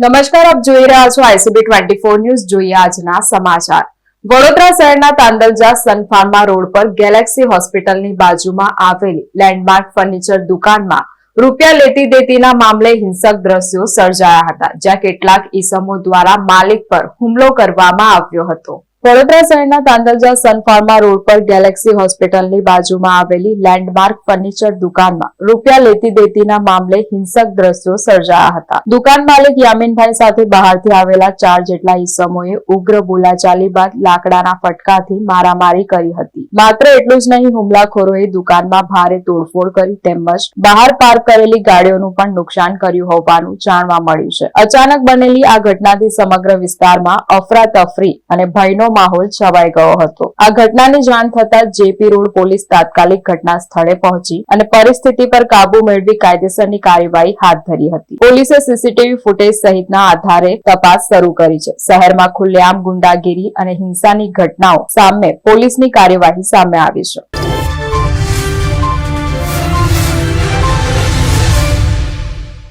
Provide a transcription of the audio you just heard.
નમસ્કાર, આપ જોઈ રહ્યા છો આઈસીબી ટ્વેન્ટી ફોર ન્યૂઝ. જોઈએ આજના સમાચાર. વડોદરા શહેરના તાંદલજા સનફાર્મા રોડ પર ગેલેક્સી હોસ્પિટલની બાજુમાં આવેલી લેન્ડમાર્ક ફર્નિચર દુકાનમાં રૂપિયા લેતી દેતીના મામલે હિંસક દ્રશ્યો સર્જાયા હતા, જ્યાં કેટલાક ઈસમો દ્વારા માલિક પર હુમલો કરવામાં આવ્યો હતો. વડોદરા શહેરના તાંદલજા સનફાર્મા રોડ પર ગેલેક્સી હોસ્પિટલની બાજુમાં આવેલી લેન્ડમાર્ક ફર્નિચર દુકાનમાં રૂપિયા લેતી દેતીના મામલે હિંસક દ્રશ્યો સર્જાયા હતા. દુકાન માલિક યામીનભાઈ સાથે બહારથી આવેલા ચાર જેટલા ઈસમોએ ઉગ્ર બોલાચાલી બાદ લાકડાના ફટકાથી મારામારી કરી હતી. માત્ર એટલું જ નહીં, હુમલાખોરોએ દુકાનમાં ભારે તોડફોડ કરી તેમજ બહાર પાર્ક કરેલી ગાડીઓનું પણ નુકસાન કર્યું હોવાનું જાણવા મળ્યું છે. અચાનક બનેલી આ ઘટનાથી સમગ્ર વિસ્તારમાં અફરાતફરી અને ભયનો માહોલ છવાઈ ગયો હતો. આ ઘટનાની જાણ થતા જેપી રોડ પોલીસ તાત્કાલિક ઘટના સ્થળે પહોંચી અને પરિસ્થિતિ પર કાબુ મેળવી કાયદેસરની કાર્યવાહી હાથ ધરી હતી. પોલીસે સીસીટીવી ફૂટેજ સહિતના આધારે તપાસ શરૂ કરી છે. શહેરમાં ખુલ્લેઆમ ગુંડાગીરી અને હિંસાની ઘટનાઓ સામે પોલીસની કાર્યવાહી સામે આવી છે.